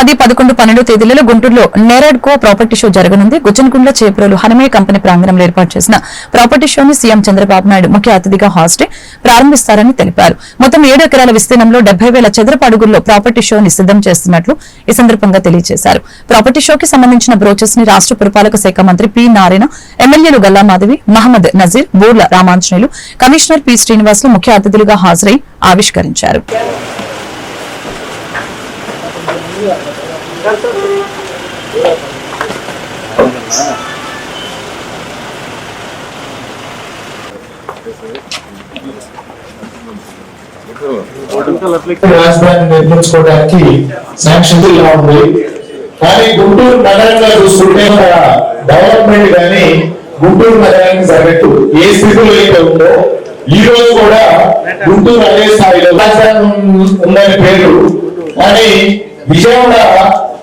పది పదకొండు పన్నెండు తేదీలలో గుంటూరులో నేరాడ్కో ప్రాపర్టీ షో జరగనుంది. గుజ్జనకుండ్ల చేపురలు హనమే కంపెనీ ప్రాంగణంలో ఏర్పాటు చేసిన ప్రాపర్టీ షోని సీఎం చంద్రబాబు నాయుడు ముఖ్య అతిథిగా హాస్ట్ ప్రారంభిస్తారని తెలిపారు. మొత్తం ఏడు ఎకరాల విస్తీర్ణంలో డెబ్బై వేల చదరపు అడుగుల్లో ప్రాపర్టీ షోని సిద్దం చేస్తున్నట్లు ఈ సందర్భంగా తెలియజేశారు. ప్రాపర్టీ షోకి సంబంధించిన బ్రోచెస్ని రాష్ట్ర పురపాలక శాఖ మంత్రి పి నారాయణ ఎమ్మెల్యేలు గల్లా మాధవి మహమ్మద్ నజీర్ బూర్ల రామాంజనేయులు కమిషనర్ పి శ్రీనివాసులు ముఖ్య అతిథులుగా హాజరై ఆవిష్కరించారు. నిర్మించుకోవడానికి శాంక్షన్ ఇలా ఉంది కానీ గుంటూరు నగరంగా చూసుకుంటే డెవలప్మెంట్ కానీ గుంటూరు నగరానికి తగ్గట్టు ఏ స్థితిలో అయితే ఉందో ఈ రోజు కూడా గుంటూరు అదే స్థాయిలో రాజధాని ఉందని పేరు. కానీ విజయవాడ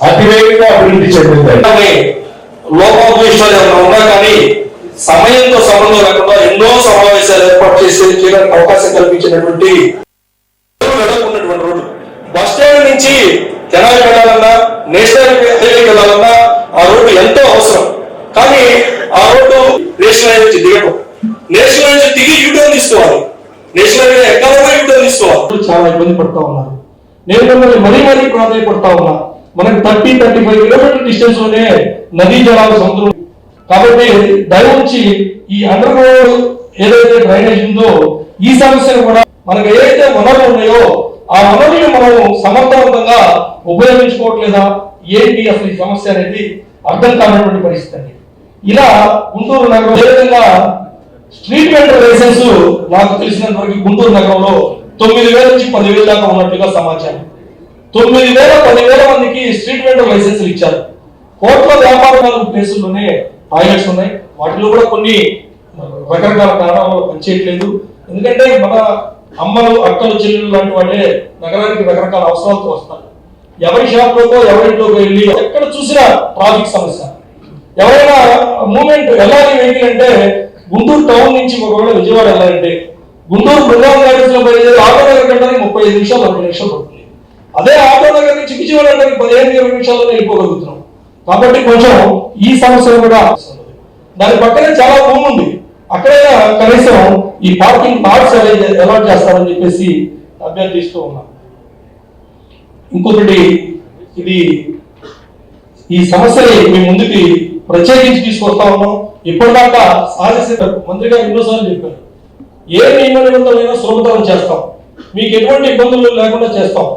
అతివేగంగా అభివృద్ధి లోపోపేక్షలు ఏమైనా ఉన్నా కానీ సమయంతో సంబంధం లేకుండా ఎన్నో సమావేశాలు ఏర్పాటు చేసి చేయడానికి అవకాశం కల్పించినటువంటి ఉన్నటువంటి రోడ్డు బస్ స్టాండ్ నుంచి తెనాలి వెళ్ళాలన్నా నేషనల్ హైవేకి వెళ్ళాలన్నా ఆ రోడ్డు ఎంతో అవసరం. కానీ ఆ రోడ్డు నేషనల్ హైవే నుంచి దిగటం నేషనల్ హైవే నుంచి దిగి యూటర్న్ తీసుకోవాలి. నేషనల్ హైవే ఎక్కడైనా యూటర్న్ తీసుకోవాలి. చాలా ఇబ్బంది పడతా ఉన్నారు. నేను మిమ్మల్ని మరీ మరీ ప్రాధాన్యపడతా ఉన్నా. మనకి థర్టీ థర్టీ ఫైవ్ కిలోమీటర్ డిస్టెన్స్లోనే నదీ జలాలు సముద్రం. కాబట్టి దయవుంచి ఈ అండర్ గ్రౌండ్ ఏదైతే డ్రైనేజ్ ఉందో ఈ సమస్యను కూడా మనకు ఏదైతే వనరులు ఉన్నాయో ఆ వనరులను మనం సమర్థవంతంగా ఉపయోగించుకోవట్లేదా? ఏంటి అసలు ఈ సమస్య అనేది? అర్థం కానటువంటి పరిస్థితి అండి ఇలా గుంటూరు నగరం ఏ విధంగా స్ట్రీట్ వెండర్ లైసెన్స్ నాకు తెలిసినంత వరకు గుంటూరు నగరంలో తొమ్మిది వేల నుంచి పదివేల దాకా ఉన్నట్టుగా సమాచారం. తొమ్మిది వేల పదివేల మందికి స్ట్రీట్ వెండర్ లైసెన్సులు ఇచ్చారు. కోట్ల వ్యాపారాలు ప్లేసుల్లోనే టాయిలెట్స్ ఉన్నాయి. వాటిలో కూడా కొన్ని రకరకాల కారణాలు పనిచేయట్లేదు. ఎందుకంటే మన అమ్మలు అక్కలు చెల్లెలు లాంటి వాళ్ళే నగరానికి రకరకాల అవసరాలతో వస్తారు. ఎవరి షాప్లోకో ఎవరింట్లోకో వెళ్ళి ఎక్కడ చూసినా ట్రాఫిక్ సమస్య. ఎవరైనా మూమెంట్ వెళ్ళాలి వెహికల్ అంటే గుంటూరు టౌన్ నుంచి ఒకవేళ విజయవాడ వెళ్ళాలంటే గుంటూరు బృందావన్ గార్డెన్స్లో పోయేది ఆటో నగర్ కంటే ముప్పై ఐదు నిమిషాలు నలభై నిమిషాలు పడుతుంది. అదే ఆటోలో కానీ నుంచి విజయవాడ పదిహేను ఇరవై నిమిషాల్లో వెళ్ళిపోగలుగుతున్నాం. కాబట్టి కొంచెం ఈ సమస్యలు కూడా దాని పక్కనే చాలా భూమి ఉంది. అక్కడైనా కనీసం ఈ పార్కింగ్ లాట్స్ అలాట్ చేస్తారని చెప్పేసి అభ్యర్థిస్తూ ఉన్నాం. ఇంకొకటి ఇది ఈ సమస్యని మీ ముందుకి ప్రత్యేకించి తీసుకొస్తా ఉన్నాం. ఇప్పటిదాకా సాధించిన మంత్రి గారు ఎన్నోసార్లు చెప్పారు. ఏ నియమ నిబంధనలైనా సులభతరం చేస్తాం. మీకు ఎటువంటి ఇబ్బందులు లేకుండా చేస్తాం.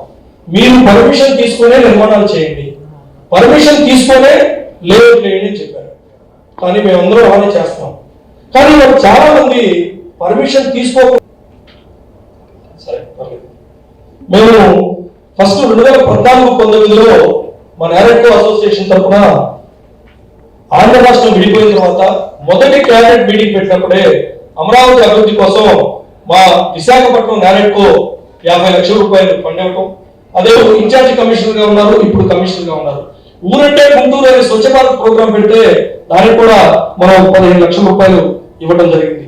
మీరు పర్మిషన్ తీసుకునే నిర్మాణాలు చేయండి. పర్మిషన్ తీసుకునే లేఅవుట్ చేయండి అని చెప్పారు. కానీ మేమందరం అలానే చేస్తాం. కానీ మరి చాలా మంది పర్మిషన్ తీసుకో సరే పర్లేదు. మేము ఫస్ట్ రెండు వేల పద్నాలుగు పంతొమ్మిదిలో మా నేరెక్కో అసోసియేషన్ తరఫున ఆంధ్ర రాష్ట్రం విడిపోయిన తర్వాత మొదటి క్యాబినెట్ మీటింగ్ పెట్టినప్పుడే అమరావతి అభివృద్ధి కోసం మా విశాఖపట్నం నేరెట్కు యాభై లక్షల రూపాయలు ఫండ్ అవ్వటం అదే ఇన్ఛార్జ్ కమిషనర్గా ఉన్నారు ఇప్పుడు కమిషనర్గా ఉన్నారు. ఊరంటే గుంటూరు అనే స్వచ్ఛ భారత్ ప్రోగ్రాం పెడితే దానికి కూడా మనం పదిహేను లక్షల రూపాయలు ఇవ్వడం జరిగింది.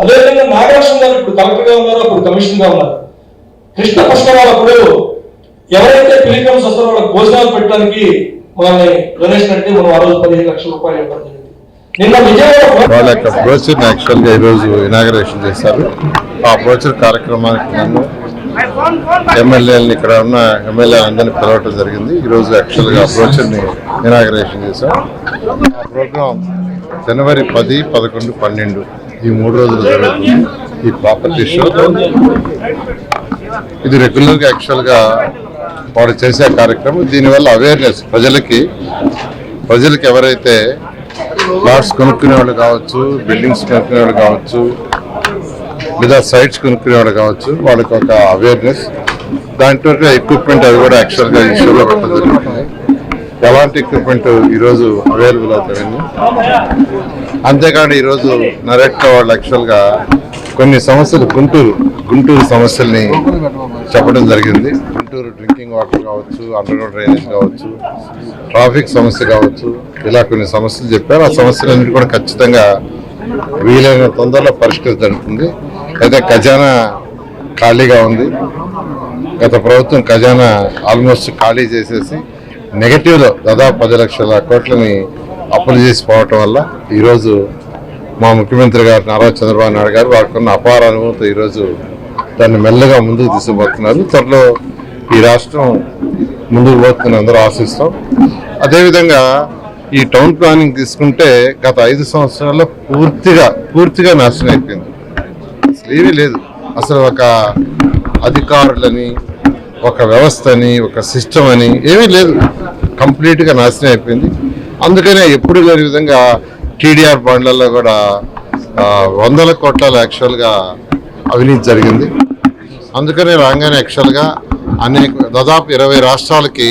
అదేవిధంగా నాగలక్ష్మి గారు ఇప్పుడు కలెక్టర్గా ఉన్నారు అప్పుడు కమిషనర్గా ఉన్నారు. కృష్ణ పుష్కరాలప్పుడు ఎవరైతే పిలికమ్స్ వస్తారో వాళ్ళకి భోజనాలు పెట్టడానికి మనల్ని డొనేషన్ అంటే మనం ఆ రోజు పదిహేను లక్షల రూపాయలు ఇవ్వడం జరిగింది. నిన్న విజయవాడ వాళ్ళ యొక్క బ్రోచర్ని యాక్చువల్గా ఈరోజు ఇనాగరేషన్ చేశారు. ఆ బ్రోచర్ కార్యక్రమానికి నన్ను ఎమ్మెల్యేలను ఇక్కడ ఉన్న ఎమ్మెల్యే అందరినీ పిలవటం జరిగింది. ఈరోజు యాక్చువల్గా బ్రోచర్ని ఇనాగరేషన్ చేశాం. ఆ ప్రోగ్రాం జనవరి పది పదకొండు పన్నెండు ఈ మూడు రోజులు జరుగుతుంది. ఈ ప్రాపర్టీ షో ఇది రెగ్యులర్గా యాక్చువల్గా వాడు చేసే కార్యక్రమం. దీనివల్ల అవేర్నెస్ ప్రజలకి ప్రజలకి ఎవరైతే ప్లాట్స్ కొనుక్కునే వాళ్ళు కావచ్చు బిల్డింగ్స్ కొనుక్కునే వాళ్ళు కావచ్చు లేదా సైట్స్ కొనుక్కునే వాళ్ళు కావచ్చు వాళ్ళకి ఒక అవేర్నెస్ దాంట్లో ఎక్విప్మెంట్ అవి కూడా యాక్చువల్గా ఇష్యూలో షోలో పెట్టడం జరుగుతుంది. ఎలాంటి ఎక్విప్మెంట్ ఈరోజు అవైలబుల్ అవుతాయండి అంతేకాదు ఈరోజు నరెట్క వాళ్ళు యాక్చువల్గా కొన్ని సమస్యలు గుంటూరు గుంటూరు సమస్యల్ని చెప్పడం జరిగింది. గుంటూరు డ్రింకింగ్ వాటర్ కావచ్చు అండర్గ్రౌండ్ డ్రైనేజ్ కావచ్చు ట్రాఫిక్ సమస్య కావచ్చు ఇలా కొన్ని సమస్యలు చెప్పారు. ఆ సమస్యలన్నిటి కూడా ఖచ్చితంగా వీలైన తొందరలో పరిష్కరించబడుతుంది అయితే ఖజానా ఖాళీగా ఉంది. గత ప్రభుత్వం ఖజానా ఆల్మోస్ట్ ఖాళీ చేసేసి నెగటివ్లో దాదాపు పది లక్షల కోట్లని అప్పులు చేసి పోవటం వల్ల ఈరోజు మా ముఖ్యమంత్రి గారు నారా చంద్రబాబు నాయుడు గారు వారికున్న అపార అనుభవంతో ఈరోజు దాన్ని మెల్లగా ముందుకు తీసుకుపోతున్నారు. త్వరలో ఈ రాష్ట్రం ముందుకు పోతుందని అందరూ ఆశిస్తాం. అదేవిధంగా ఈ టౌన్ ప్లానింగ్ తీసుకుంటే గత ఐదు సంవత్సరాల్లో పూర్తిగా పూర్తిగా నాశనం అయిపోయింది. అసలు ఏమీ లేదు. అసలు ఒక అధికారులని ఒక వ్యవస్థని ఒక సిస్టమ్ అని ఏమీ లేదు. కంప్లీట్గా నాశనం అయిపోయింది. అందుకనే ఎప్పుడు లేని విధంగా టీడీఆర్ బాండ్లలో కూడా వందల కోట్ల యాక్చువల్గా అవినీతి జరిగింది. అందుకనే రాగానే యాక్చువల్గా అనేక దాదాపు ఇరవై రాష్ట్రాలకి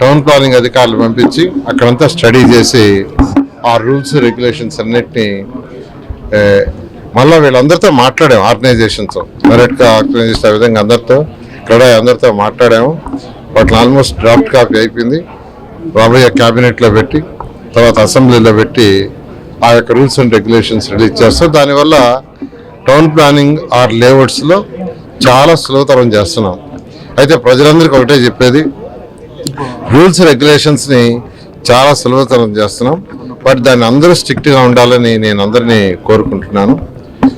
టౌన్ ప్లానింగ్ అధికారులు పంపించి అక్కడంతా స్టడీ చేసి ఆ రూల్స్ రెగ్యులేషన్స్ అన్నిటినీ మళ్ళీ వీళ్ళందరితో మాట్లాడాము ఆర్గనైజేషన్తో మెరట్గా ఆర్గనైజేషన్ ఆ విధంగా అందరితో ఇక్కడ అందరితో మాట్లాడాము. వాటిని ఆల్మోస్ట్ డ్రాఫ్ట్ కాపీ అయిపోయింది. రాబోయే క్యాబినెట్లో పెట్టి తర్వాత అసెంబ్లీలో పెట్టి ఆ యొక్క రూల్స్ అండ్ రెగ్యులేషన్స్ రిలీజ్ చేస్తాం దానివల్ల టౌన్ ప్లానింగ్ ఆర్ లేఅవుట్స్లో చాలా సులభతరం చేస్తున్నాం. అయితే ప్రజలందరికీ ఒకటే చెప్పేది రూల్స్ రెగ్యులేషన్స్ని చాలా సులభతరం చేస్తున్నాం. బట్ దాన్ని అందరూ స్ట్రిక్ట్గా ఉండాలని నేను అందరినీ కోరుకుంటున్నాను.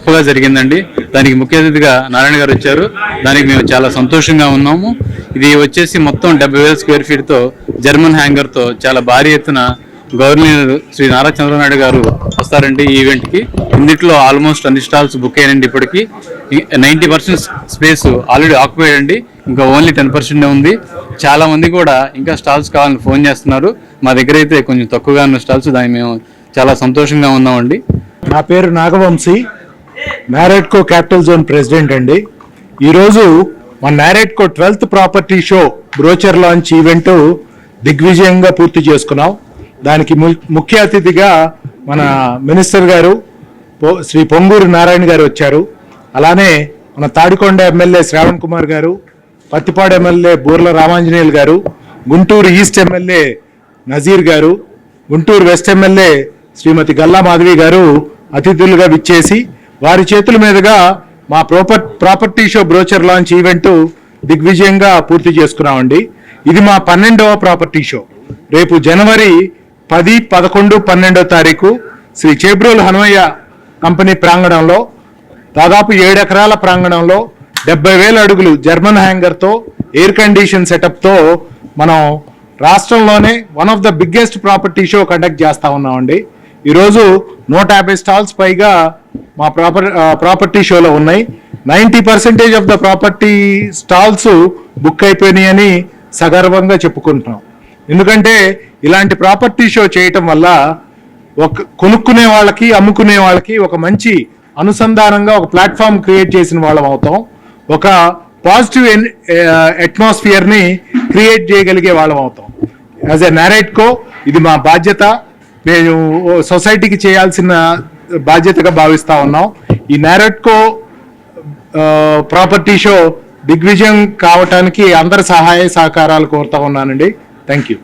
గొప్పగా జరిగిందండి. దానికి ముఖ్య అతిథిగా నారాయణ గారు వచ్చారు. దానికి మేము చాలా సంతోషంగా ఉన్నాము. ఇది వచ్చేసి మొత్తం డెబ్బై వేల స్క్వేర్ ఫీట్తో జర్మన్ హ్యాంగర్తో చాలా భారీ ఎత్తున గవర్నర్ శ్రీ నారా చంద్రనాయుడు గారు వస్తారండి ఈ ఈవెంట్కి ఆల్మోస్ట్ అన్ని స్టాల్స్ బుక్ అయ్యాయండి ఇప్పటికి. Ninety percent space already occupied అండి. ఇంకా ఓన్లీ టెన్ పర్సెంట్ ఉంది. చాలా మంది కూడా ఇంకా స్టాల్స్ కావాలని ఫోన్ చేస్తున్నారు. మా దగ్గర అయితే కొంచెం తక్కువగా ఉన్న స్టాల్స్ దాన్ని మేము చాలా సంతోషంగా ఉన్నామండి. నా పేరు Nagavamshi. NAREDCO capital zone president అండి. ఈరోజు మన NAREDCO twelfth property show brochure launch event దిగ్విజయంగా పూర్తి చేసుకున్నాం. దానికి ము- ముఖ్య అతిథిగా మన మినిస్టర్ గారు పొ- శ్రీ పొంగూరు నారాయణ గారు వచ్చారు. అలానే మన తాడికొండ ఎమ్మెల్యే శ్రావణ్ కుమార్ గారు పత్తిపాడు ఎమ్మెల్యే బూర్ల రామాంజనేయులు గారు గుంటూరు ఈస్ట్ ఎమ్మెల్యే నజీర్ గారు గుంటూరు వెస్ట్ ఎమ్మెల్యే శ్రీమతి గల్లా మాధవి గారు అతిథులుగా విచ్చేసి వారి చేతుల మీదుగా మా proper property show brochure launch event దిగ్విజయంగా పూర్తి చేసుకున్నామండి. ఇది మా పన్నెండవ ప్రాపర్టీ షో రేపు జనవరి పది పదకొండు పన్నెండో తారీఖు శ్రీ చేబ్రోల్ హనుమయ్య కంపెనీ ప్రాంగణంలో దాదాపు ఏడు ఎకరాల ప్రాంగణంలో డెబ్బై వేల అడుగులు జర్మన్ హ్యాంగర్తో ఎయిర్ కండిషన్ సెటప్తో మనం రాష్ట్రంలోనే one of the biggest property show conduct చేస్తూ ఉన్నామండి. ఈరోజు నూట యాభై స్టాల్స్ పైగా మా ప్రాపర్ ప్రాపర్టీ షోలో ఉన్నాయి. Ninety percentage of the property stalls book అయిపోయినాయని సగర్వంగా చెప్పుకుంటున్నాం. ఎందుకంటే ఇలాంటి ప్రాపర్టీ షో చేయటం వల్ల ఒక కొనుక్కునే వాళ్ళకి అమ్ముకునే వాళ్ళకి ఒక మంచి అనుసంధానంగా ఒక ప్లాట్ఫామ్ క్రియేట్ చేసిన వాళ్ళం అవుతాం. ఒక పాజిటివ్ అట్మాస్ఫియర్ని క్రియేట్ చేయగలిగే వాళ్ళం అవుతాం. యాజ్ ఎ నారేట్కో ఇది మా బాధ్యత. మేము సొసైటీకి చేయాల్సిన బాధ్యతగా భావిస్తా ఉన్నాం. ఈ నారెట్కో ప్రాపర్టీ షో దిగ్విజయం కావటానికి అందరి సహాయ సహకారాలు కోరుతా ఉన్నానండి. Thank you